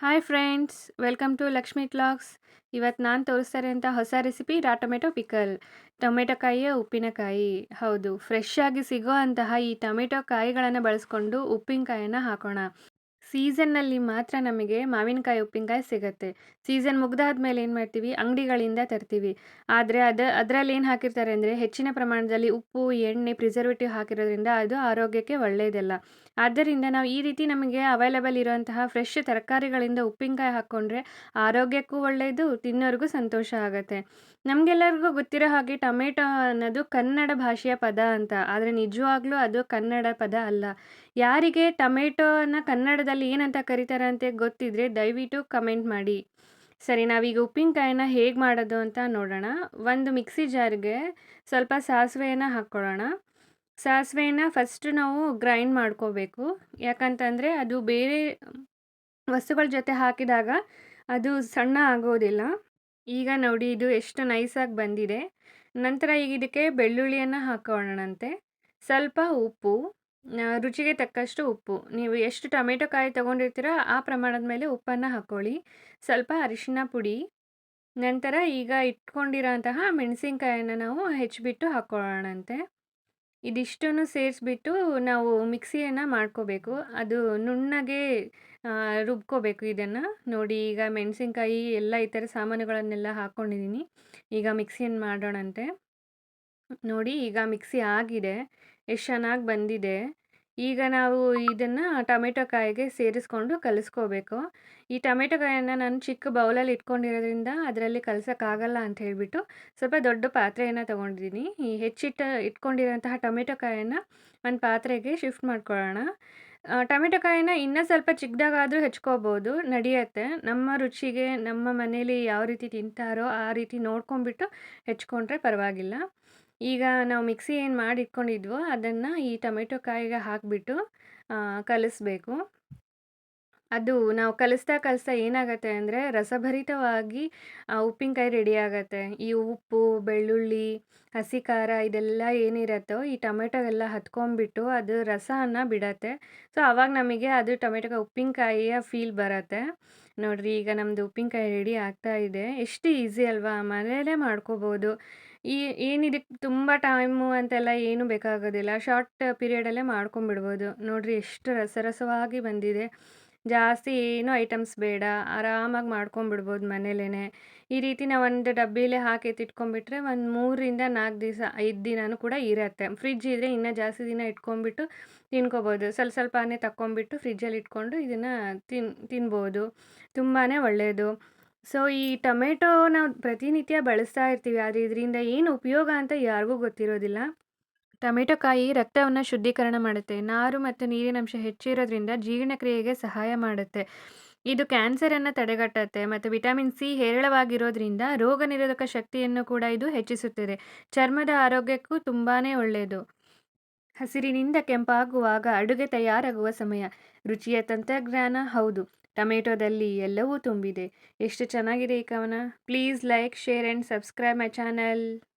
Hi friends welcome to Lakshmi clocks ಇವತ್ತು ನಾನು ತೋರಿಸ್ತಾ ಅಂತ ಹೊಸ recipe raw tomato pickle tomato ಕಾಯಿಯ ಉಪ್ಪಿನಕಾಯಿ ಹೌದು ಫ್ರೆಶ್ ಆಗಿ ಸಿಗೋ ಅಂತಹ ಈ ಟೊಮೆಟೊ ಕಾಯಿಗಳನ್ನು ಬಳಸ್ಕೊಂಡು ಉಪ್ಪಿನಕಾಯನ್ನು ಹಾಕೋಣ. ಸೀಸನ್ನಲ್ಲಿ ಮಾತ್ರ ನಮಗೆ ಮಾವಿನಕಾಯಿ, ಉಪ್ಪಿನಕಾಯಿ ಸಿಗುತ್ತೆ. ಸೀಸನ್ ಮುಗ್ದಾದ್ಮೇಲೆ ಏನು ಮಾಡ್ತೀವಿ? ಅಂಗಡಿಗಳಿಂದ ತರ್ತೀವಿ. ಆದರೆ ಅದು, ಅದರಲ್ಲಿ ಏನು ಹಾಕಿರ್ತಾರೆ ಅಂದರೆ ಹೆಚ್ಚಿನ ಪ್ರಮಾಣದಲ್ಲಿ ಉಪ್ಪು, ಎಣ್ಣೆ ಪ್ರಿಸರ್ವೇಟಿವ್ ಹಾಕಿರೋದ್ರಿಂದ ಅದು ಆರೋಗ್ಯಕ್ಕೆ ಒಳ್ಳೆಯದಲ್ಲ ಆದ್ದರಿಂದ ನಾವು ಈ ರೀತಿ ನಮಗೆ ಅವೈಲೇಬಲ್ ಇರುವಂತಹ ಫ್ರೆಶ್ ತರಕಾರಿಗಳಿಂದ ಉಪ್ಪಿನಕಾಯಿ ಹಾಕ್ಕೊಂಡ್ರೆ ಆರೋಗ್ಯಕ್ಕೂ ಒಳ್ಳೆಯದು ತಿನ್ನೋರಿಗೂ ಸಂತೋಷ ಆಗುತ್ತೆ. ನಮಗೆಲ್ಲರಿಗೂ ಗೊತ್ತಿರೋ ಹಾಗೆ ಟೊಮೆಟೊ ಅನ್ನೋದು ಕನ್ನಡ ಭಾಷೆಯ ಪದ ಅಂತ. ಆದರೆ ನಿಜವಾಗ್ಲೂ ಅದು ಕನ್ನಡ ಪದ ಅಲ್ಲ. ಯಾರಿಗೆ ಟೊಮೆಟೊನ ಕನ್ನಡದಲ್ಲಿ ಏನಂತ ಕರೀತಾರೆ ಅಂತ ಗೊತ್ತಿದ್ರೆ ದಯವಿಟ್ಟು ಕಮೆಂಟ್ ಮಾಡಿ. ಸರಿ, ನಾವೀಗ ಉಪ್ಪಿನಕಾಯಿನ ಹೇಗೆ ಮಾಡೋದು ಅಂತ ನೋಡೋಣ. ಒಂದು ಮಿಕ್ಸಿ ಜಾರ್ಗೆ ಸ್ವಲ್ಪ ಸಾಸಿವೆಯನ್ನು ಹಾಕ್ಕೊಳ್ಳೋಣ. ಸಾಸಿವೆನ ಫಸ್ಟ್ ನಾವು ಗ್ರೈಂಡ್ ಮಾಡ್ಕೋಬೇಕು. ಯಾಕಂತಂದರೆ ಅದು ಬೇರೆ ವಸ್ತುಗಳ ಜೊತೆ ಹಾಕಿದಾಗ ಅದು ಸಣ್ಣ ಆಗೋದಿಲ್ಲ. ಈಗ ನೋಡಿ, ಇದು ಎಷ್ಟು ನೈಸಾಗಿ ಬಂದಿದೆ. ನಂತರ ಈಗ ಇದಕ್ಕೆ ಬೆಳ್ಳುಳ್ಳಿಯನ್ನು ಹಾಕೋಣಂತೆ ಸ್ವಲ್ಪ ಉಪ್ಪು. ರುಚಿಗೆ ತಕ್ಕಷ್ಟು ಉಪ್ಪು. ನೀವು ಎಷ್ಟು ಟೊಮೆಟೊ ಕಾಯಿ ತೊಗೊಂಡಿರ್ತೀರೋ ಆ ಪ್ರಮಾಣದ ಮೇಲೆ ಉಪ್ಪನ್ನು ಹಾಕ್ಕೊಳ್ಳಿ ಸ್ವಲ್ಪ ಅರಿಶಿನ ಪುಡಿ, ನಂತರ ಈಗ ಇಟ್ಕೊಂಡಿರೋಂತಹ ಮೆಣಸಿನ್ಕಾಯನ್ನು ನಾವು ಹೆಚ್ಚಿಬಿಟ್ಟು ಹಾಕ್ಕೊಳ್ಳೋಣಂತೆ ಇದಿಷ್ಟನ್ನು ಸೇರಿಸ್ಬಿಟ್ಟು ನಾವು ಮಿಕ್ಸಿಯನ್ನು ಮಾಡ್ಕೋಬೇಕು. ಅದು ನುಣ್ಣಗೆ ರುಬ್ಕೋಬೇಕು ಇದನ್ನು. ನೋಡಿ, ಈಗ ಮೆಣಸಿನ್ಕಾಯಿ ಎಲ್ಲ ಈ ಥರ ಸಾಮಾನುಗಳನ್ನೆಲ್ಲ ಹಾಕ್ಕೊಂಡಿದ್ದೀನಿ ಈಗ ಮಿಕ್ಸಿಯನ್ನು ಮಾಡೋಣಂತೆ. ನೋಡಿ, ಈಗ ಮಿಕ್ಸಿ ಆಗಿದೆ. ಎಷ್ಟು ಚೆನ್ನಾಗಿ ಬಂದಿದೆ. ಈಗ ನಾವು ಇದನ್ನು ಟೊಮೆಟೊ ಕಾಯಿಗೆ ಸೇರಿಸ್ಕೊಂಡು ಕಲಿಸ್ಕೋಬೇಕು. ಈ ಟೊಮೆಟೊ ಕಾಯನ್ನು ನಾನು ಚಿಕ್ಕ ಬೌಲಲ್ಲಿ ಇಟ್ಕೊಂಡಿರೋದ್ರಿಂದ ಅದರಲ್ಲಿ ಕಲಸೋಕ್ಕಾಗಲ್ಲ ಅಂತ ಹೇಳಿಬಿಟ್ಟು ಸ್ವಲ್ಪ ದೊಡ್ಡ ಪಾತ್ರೆಯನ್ನು ತೊಗೊಂಡಿದ್ದೀನಿ. ಈ ಹೆಚ್ಚಿಟ್ಟು ಇಟ್ಕೊಂಡಿರೋಂತಹ ಟೊಮೆಟೊ ಕಾಯನ್ನು ಒಂದು ಪಾತ್ರೆಗೆ ಶಿಫ್ಟ್ ಮಾಡ್ಕೊಳ್ಳೋಣ. ಟೊಮೆಟೊ ಕಾಯಿನ ಇನ್ನೂ ಸ್ವಲ್ಪ ಚಿಕ್ಕದಾಗಾದರೂ ಹೆಚ್ಕೋಬೋದು, ನಡೆಯುತ್ತೆ. ನಮ್ಮ ರುಚಿಗೆ, ನಮ್ಮ ಮನೇಲಿ ಯಾವ ರೀತಿ ತಿಂತಾರೋ ಆ ರೀತಿ ನೋಡ್ಕೊಂಬಿಟ್ಟು ಹೆಚ್ಕೊಂಡ್ರೆ ಪರವಾಗಿಲ್ಲ. ಈಗ ನಾವು ಮಿಕ್ಸಿ ಏನು ಮಾಡಿ ಇಟ್ಕೊಂಡಿದ್ವೋ ಅದನ್ನು ಈ ಟೊಮೆಟೊ ಕಾಯಿಗೆ ಹಾಕಿಬಿಟ್ಟು ಕಲಿಸ್ಬೇಕು. ಅದು ನಾವು ಕಲಿಸ್ತಾ ಕಲಿಸ್ತಾ ಏನಾಗುತ್ತೆ ಅಂದರೆ ರಸಭರಿತವಾಗಿ ಉಪ್ಪಿನಕಾಯಿ ರೆಡಿ ಆಗುತ್ತೆ. ಈ ಉಪ್ಪು, ಬೆಳ್ಳುಳ್ಳಿ, ಹಸಿ ಖಾರ ಇದೆಲ್ಲ ಏನಿರತ್ತೋ ಈ ಟೊಮೆಟೊ ಎಲ್ಲ ಹತ್ಕೊಂಡ್ಬಿಟ್ಟು ಅದು ರಸನ ಬಿಡತ್ತೆ. ಸೊ ಆವಾಗ ನಮಗೆ ಅದು ಟೊಮೆಟೊ ಉಪ್ಪಿನಕಾಯಿಯ ಫೀಲ್ ಬರತ್ತೆ. ನೋಡಿರಿ, ಈಗ ನಮ್ಮದು ಉಪ್ಪಿನಕಾಯಿ ರೆಡಿ ಆಗ್ತಾ ಇದೆ. ಎಷ್ಟು ಈಸಿ ಅಲ್ವಾ? ಮನೆಯಲ್ಲೇ ಮಾಡ್ಕೋಬೋದು. ಈ, ಏನಿದಕ್ಕೆ ತುಂಬ ಟೈಮು ಅಂತೆಲ್ಲ ಏನೂ ಬೇಕಾಗೋದಿಲ್ಲ. ಶಾರ್ಟ್ ಪೀರಿಯಡಲ್ಲೇ ಮಾಡ್ಕೊಂಬಿಡ್ಬೋದು ನೋಡಿರಿ, ಎಷ್ಟು ರಸರಸವಾಗಿ ಬಂದಿದೆ. ಜಾಸ್ತಿ ಏನೂ ಐಟಮ್ಸ್ ಬೇಡ, ಆರಾಮಾಗಿ ಮಾಡ್ಕೊಂಬಿಡ್ಬೋದು ಮನೇಲೇ ಈ ರೀತಿ ನಾವು ಒಂದು ಡಬ್ಬಿಲೇ ಹಾಕಿ ಎತ್ತಿಟ್ಕೊಂಡ್ಬಿಟ್ರೆ ಒಂದು ಮೂರರಿಂದ ನಾಲ್ಕು ದಿವಸ, ಐದು ದಿನವೂ ಕೂಡ ಇರತ್ತೆ. ಫ್ರಿಜ್ ಇದ್ದರೆ ಇನ್ನೂ ಜಾಸ್ತಿ ದಿನ ಇಟ್ಕೊಂಡ್ಬಿಟ್ಟು ತಿನ್ಕೋಬೋದು. ಸ್ವಲ್ಪ ಸ್ವಲ್ಪನೇ ತಕ್ಕೊಂಬಿಟ್ಟು ಫ್ರಿಜ್ಜಲ್ಲಿ ಇಟ್ಕೊಂಡು ಇದನ್ನು ತಿನ್, ತಿನ್ಬೋದು. ತುಂಬಾ ಒಳ್ಳೆಯದು ಸೊ, ಈ ಟೊಮೆಟೊ ನಾವು ಪ್ರತಿನಿತ್ಯ ಬಳಸ್ತಾ ಇರ್ತೀವಿ, ಆದರೆ ಇದರಿಂದ ಏನು ಉಪಯೋಗ ಅಂತ ಯಾರಿಗೂ ಗೊತ್ತಿರೋದಿಲ್ಲ. ಟೊಮೆಟೊ ಕಾಯಿ ರಕ್ತವನ್ನು ಶುದ್ಧೀಕರಣ ಮಾಡುತ್ತೆ. ನಾರು ಮತ್ತು ನೀರಿನಂಶ ಹೆಚ್ಚಿರೋದ್ರಿಂದ ಜೀರ್ಣಕ್ರಿಯೆಗೆ ಸಹಾಯ ಮಾಡುತ್ತೆ. ಇದು ಕ್ಯಾನ್ಸರನ್ನು ತಡೆಗಟ್ಟುತ್ತೆ ಮತ್ತು ವಿಟಮಿನ್ ಸಿ ಹೇರಳವಾಗಿರೋದ್ರಿಂದ ರೋಗ ನಿರೋಧಕ ಶಕ್ತಿಯನ್ನು ಕೂಡ ಇದು ಹೆಚ್ಚಿಸುತ್ತದೆ. ಚರ್ಮದ ಆರೋಗ್ಯಕ್ಕೂ ತುಂಬಾ ಒಳ್ಳೆಯದು ಹಸಿರಿನಿಂದ ಕೆಂಪಾಗುವಾಗ ಅಡುಗೆ ತಯಾರಾಗುವ ಸಮಯ. ರುಚಿಯ ತಂತ್ರಜ್ಞಾನ ಹೌದು. ಟೊಮೆಟೊದಲ್ಲಿ ಎಲ್ಲವೂ ತುಂಬಿದೆ. ಎಷ್ಟು ಚೆನ್ನಾಗಿದೆ ಈ ಕವನ? Please like, share and subscribe my channel.